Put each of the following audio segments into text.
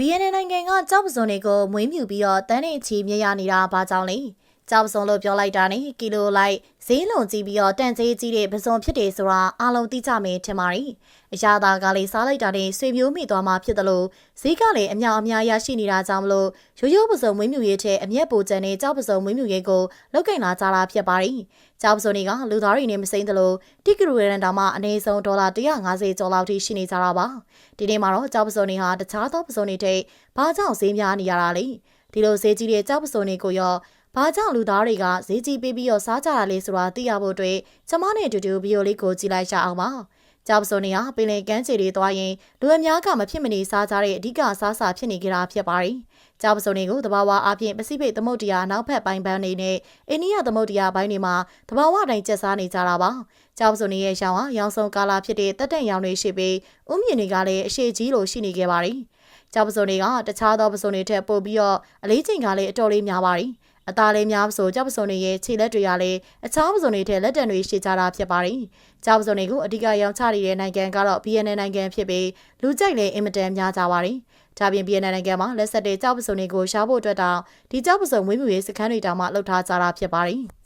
BNN နိုင်ငံကကြောက်ပစုံတွေကိုမွေးမြူပြီးတော့တန်းနေချီမြရနေတာဘာကြောင့်လဲ ကြောက်ပစုံလို့ပြောလိုက်တာနဲ့ကီလိုလိုက်ဈေးလုံးကြည့်ပြီးတော့တန်သေးကြီးတဲ့ပစုံဖြစ်တယ်ဆိုတာအားလုံးသိကြမယ်ထင်ပါတယ်အရာသာကလေးစားလိုက်တာနဲ့ဆွေမျိုးမိသွားမှဖြစ်တယ်လို့ဈေးကလည်းအများအများရရှိနေတာကြောင့်မလို့ရိုးရိုးပစုံမွေးမြူရေးတဲ့အမျက်ပိုကျန်တဲ့ကြောက်ပစုံမွေးမြူရေးကိုလောက်ကင်လာကြတာဖြစ်ပါတယ်ကြောက်ပစုံတွေကလူသားတွေနဲ့မစိမ့်တယ်လို့တိကရူရန်တောင်မှအနည်းဆုံးဒေါ်လာ150ကျော်လောက်ထိရှိနေကြတာပါဒီနေ့မှာတော့ကြောက်ပစုံတွေဟာတခြားသောပစုံတွေတဲ့ဘာကြောင့်ဈေးများနေရတာလဲဒီလိုဈေးကြီးတဲ့ကြောက်ပစုံတွေကိုရော ဘာကြောင့်လူသားတွေကဈေးကြီးပေးပြီးတော့စားကြတာလဲဆိုတာသိရဖို့အတွက်ကျမနဲ့အတူတူဗီဒီယိုလေးကိုကြည့်လိုက်ရအောင်ပါကြောက်ပစုံတွေဟာပင်လယ်ကမ်းခြေတွေသွားရင်လူအများကမဖြစ်မနေစားကြတဲ့အဓိကစားစာဖြစ်နေကြတာဖြစ်ပါတယ်။ကြောက်ပစုံတွေကိုတဘာဝအပြင်ပစိဖိတ်သမုဒ္ဒရာနောက်ဖက်ပိုင်းပန်းတွေနဲ့အိန္ဒိယသမုဒ္ဒရာပိုင်းတွေမှာတဘာဝတိုင်းကျက်စားနေကြတာပါ။ကြောက်ပစုံတွေရဲ့ရောင်ဟာရောင်စုံကာလာဖြစ်တဲ့တက်တက်ရောင်တွေရှိပြီးဥမြင့်တွေကလည်းအရှိကြီးလိုရှိနေခဲ့ပါတယ်။ကြောက်ပစုံတွေကတခြားသောပစုံတွေထက်ပိုပြီးတော့အလေးချိန်ကလည်းအတော်လေးများပါတယ်။ အသားလေးများဆိုကြောက်ပစုံတွေရဲ့ခြေလက်တွေကလည်းအခြားပစုံတွေထက်လက်တံတွေရှိကြတာဖြစ်ပါတယ်။ကြောက်ပစုံတွေကိုအဓိကရောင်းချနေတဲ့နိုင်ငံကတော့ BNN နိုင်ငံဖြစ်ပြီးလူကြိုက်လည်းအင်မတန်များကြပါတယ်။ဒါပြင် BNN နိုင်ငံမှာလက်ဆက်တဲ့ကြောက်ပစုံတွေကိုရှားဖို့အတွက်တောင်ဒီကြောက်ပစုံဝင်းမြူရေးစခန်းတွေတောင်မှလှုပ်ထားကြတာဖြစ်ပါတယ်။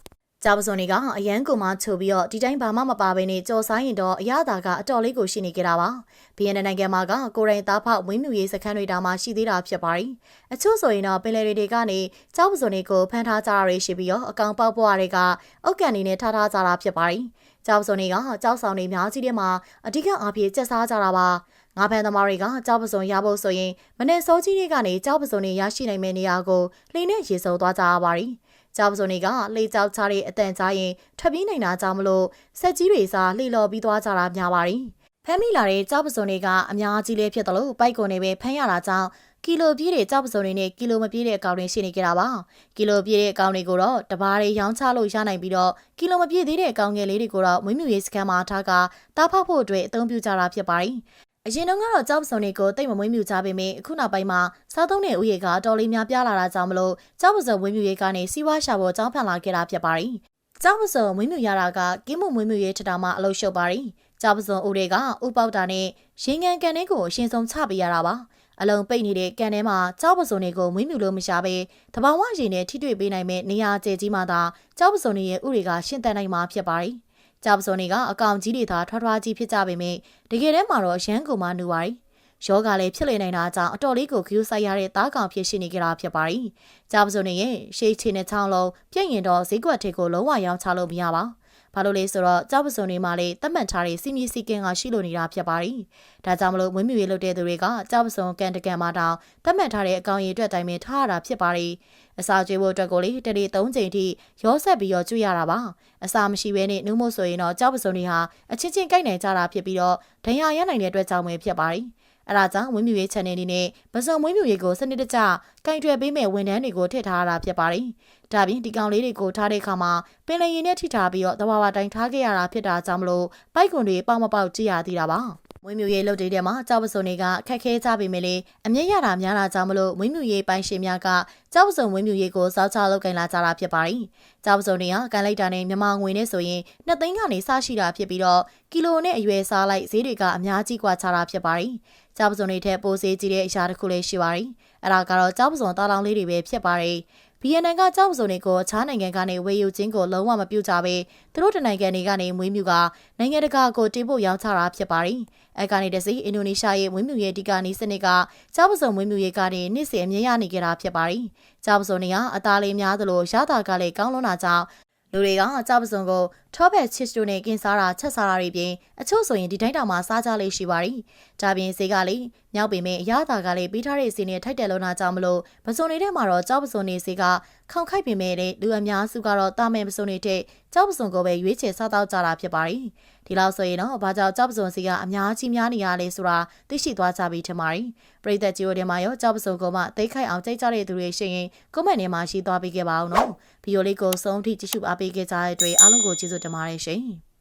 ကြောက်ပစုံတွေကအရန်ကိုမှချုပ်ပြီးတော့ဒီတိုင်းဘာမှမပါဘဲနဲ့ကြော်ဆိုင်ရင်တော့အရသာကအတော်လေးကိုရှိနေကြတာပါ။ BNN နိုင်ငံမှာကကိုရိုင်းသားဖောက်ဝင်းမြူရေးစခန်းတွေတောင်မှရှိသေးတာဖြစ်ပါတယ်။အချို့ဆိုရင်တော့ပင်လယ်တွေကနေကြောက်ပစုံတွေကိုဖမ်းထားကြရရှိပြီးတော့အကောင်ပေါက်ပွားတွေကအုတ်ကန်နေနဲ့ထားထားကြတာဖြစ်ပါတယ်။ကြောက်ပစုံတွေကကြောက်ဆောင်တွေများကြီးတဲ့မှာအဓိကအားဖြင့်ကျက်စားကြတာပါ။ငါးဖန်သမားတွေကကြောက်ပစုံရဖို့ဆိုရင်မနေ့စောကြီးတွေကနေကြောက်ပစုံတွေရရှိနိုင်မယ့်နေရာကိုလှိနဲ့ရေစုံသွားကြရပါတယ်။ ကြောက်ပစုံတွေကလှေကြောက်ချတဲ့အတန်ကြားရင်ထွက်ပြေးနိုင်တာကြောင့်မလို့ဆက်ကြီးတွေစားလှေလော်ပြီးသွားကြတာများပါတယ်။ဖမ်းမိလာတဲ့ကြောက်ပစုံတွေကအများကြီးလေးဖြစ်တယ်လို့ပိုက်ကုန်တွေပဲဖမ်းရတာကြောင့်ကီလိုပြည့်တဲ့ကြောက်ပစုံတွေနဲ့ကီလိုမပြည့်တဲ့အကောင်တွေရှိနေကြတာပါကီလိုပြည့်တဲ့အကောင်တွေကိုတော့တဘာတွေရောင်းချလို့ရနိုင်ပြီးတော့ကီလိုမပြည့်သေးတဲ့အကောင်ငယ်လေးတွေကိုတော့မွေးမြူရေးစခန်းမှာထားကတားဖောက်ဖို့အတွက်အသုံးပြုကြတာဖြစ်ပါတယ် အရင်တုန်းကတော့ကြောက်ပစုံတွေကိုတိတ်မမွေးမြူကြပေမယ့်အခုနောက်ပိုင်းမှာစားသုံးတဲ့ဥယေကတော်လေးများပြားလာတာကြောင့်မလို့ကြောက်ပစုံမွေးမြူရေးကနေစီးပွားရှာဖို့ကြောင်းဖန်လာခဲ့တာဖြစ်ပါတယ်။ကြောက်ပစုံမွေးမြူရတာကကင်းမမွေးမြူရေးထတာမှအလုပ်ရှုပ်ပါတယ်။ကြောက်ပစုံဥတွေကဥပေါက်တာနဲ့ရင်ငံကန်တွေကိုအရှင်းဆုံးချပေးရတာပါ။အလုံးပိတ်နေတဲ့ကန်ထဲမှာကြောက်ပစုံတွေကိုမွေးမြူလို့မရှာပဲတဘာဝရည်နဲ့ထိတွေ့ပေးနိုင်မဲ့နေရာကျဲကြီးမှသာကြောက်ပစုံတွေရဲ့ဥတွေကရှင်းတန်နိုင်မှာဖြစ်ပါတယ်။ ကြောက်စုံတွေကအကောင်ကြီးတွေသာထွားထွားကြီးဖြစ်ကြပေမဲ့တကယ်တမ်းမှာတော့ရန်ကုန်မှနူပါတယ်။ယောဂလည်းဖြစ်လေနိုင်တာကြောင့်အတော်လေးကိုဂရုစိုက်ရတဲ့သားကောင်ဖြစ်ရှိနေကြတာဖြစ်ပါတယ်။ကြောက်စုံတွေရဲ့ရှေးချင်တဲ့ချောင်းလုံးပြည့်ရင်တော့ဈေးကွက်ထိပ်ကိုလုံးဝရောင်းချလို့မရပါဘူး။ ဘာလို့လဲဆိုတော့ကြောက်ပစုံတွေမှာလေတတ်မှတ်ထားတဲ့စီမီစီကင်ကရှိလို့နေတာဖြစ်ပါတယ်။ဒါကြောင့်မလို့ဝင်းမြူရေးလုပ်တဲ့သူတွေကကြောက်ပစုံကန်တကန်မှာတောင်တတ်မှတ်ထားတဲ့အကောင်ရည်အတွက်တိုင်းပဲထားရတာဖြစ်ပါတယ်။အစာကျွေးဖို့အတွက်ကိုလေတနေ့၃ချိန်ထိရောဆက်ပြီးတော့ကျွေးရတာပါ။အစာမရှိဘဲနဲ့နှုံးမို့ဆိုရင်တော့ကြောက်ပစုံတွေဟာအချင်းချင်းကိုက်နိုင်ကြတာဖြစ်ပြီးတော့ဒဏ်ရာရနိုင်တဲ့အတွက်ကြောင့်ပဲဖြစ်ပါတယ်။ အဲဒါကြောင့်ဝင်းမြူရေး channel လေးနဲ့ပစုံဝင်းမြူရေးကိုစနစ်တကျကင်တွယ်ပေးမဲ့ဝန်ထမ်းတွေကိုထည့်ထားရတာဖြစ်ပါတယ်။ဒါပြင်ဒီကောင်လေးတွေကိုထားတဲ့အခါမှာပင်လယ်ရည်နဲ့ထိထားပြီးတော့သဘာဝတိုင်းထားခဲ့ရတာဖြစ်တာကြောင့်မလို့ပိုက်ကွန်တွေပေါက်မပေါက်ကြည့်ရသေးတာပါ။ မွေးမြူရေးလုပ်တွေထဲမှာကြောက်ပစုံတွေကခက်ခဲကြပေမဲ့လည်းအမြင့်ရတာများတာကြောင့်မလို့မွေးမြူရေးပိုင်းရှင်များကကြောက်ပစုံမွေးမြူရေးကိုစောက်ချလုပ်ကင်လာကြတာဖြစ်ပါတယ်။ကြောက်ပစုံတွေကကန်လိုက်တာနဲ့မြန်မာငွေနဲ့ဆိုရင်နှစ်သိန်းကနေစရှိတာဖြစ်ပြီးတော့ကီလိုနဲ့အရွယ်စားလိုက်ဈေးတွေကအများကြီးကွာခြားတာဖြစ်ပါတယ်။ကြောက်ပစုံတွေထက်ပိုဈေးကြီးတဲ့အရာတစ်ခုလည်းရှိပါတယ်။အဲဒါကတော့ကြောက်ပစုံတာလောင်လေးတွေပဲဖြစ်ပါတယ်။ BNN ကကြောက်စုံတွေကိုအခြားနိုင်ငံကနေဝယ်ယူခြင်းကိုလုံးဝမပြုကြဘဲသူတို့တနိုင်ငံတွေကနေမွေးမြူကနိုင်ငံတကာကိုတင်ပို့ရောင်းချတာဖြစ်ပါတယ်။အဲကနေတစီအင်ဒိုနီးရှားရဲ့မွေးမြူရေးဒီကနီစနစ်ကကြောက်စုံမွေးမြူရေးကနေနှစ်စဉ်အမြင့်ရနေကြတာဖြစ်ပါတယ်။ကြောက်စုံတွေကအသားလေးများသလိုရတာကလည်းကောင်းလွန်းတာကြောင့်လူတွေကကြောက်ပစုံကိုထောဘက်ချစ်တို့နဲ့ကင်းစားတာချက်စားတာတွေပြင်အချို့ဆိုရင်ဒီတိုင်းတောင်မှစားကြလေရှိပါ ರಿ ။ဒါပြင်ဈေးကလည်း မြောက်ပေမဲ့အရသာကလည်းပြီးထားတဲ့ဈေးနဲ့ထိုက်တယ်လို့နာကြောင့်မလို့ပစုံတွေထဲမှာတော့ကြောက်ပစုံတွေဈေးကခေါင်ခိုက်ပေမဲ့လည်းလူအများစုကတော့တာမဲပစုံတွေထက်ကြောက်ပစုံကိုပဲရွေးချယ်စားတော့ကြတာဖြစ်ပါ ರಿ ။ဒီလောက်ဆိုရင်တော့ဘာကြောင့်ကြောက်ပစုံဈေးကအများကြီးများနေရလဲဆိုတာသိရှိသွားကြပြီထင်ပါ ರಿ ။ပရိသတ်ကြီးတို့ထဲမှာရောကြောက်ပစုံကိုမှသိခိုက်အောင်ကြိတ်ကြတဲ့သူတွေရှိရင်ကွန်မန့်ထဲမှာရှိသွားပေးခဲ့ပါအောင်နော်။ဗီဒီယိုလေးကိုဆုံးထိကြည့်ရှုအားပေးခဲ့ကြတဲ့အတွက်အားလုံးကိုကျေးဇူးတင်ပါတယ်ရှင်။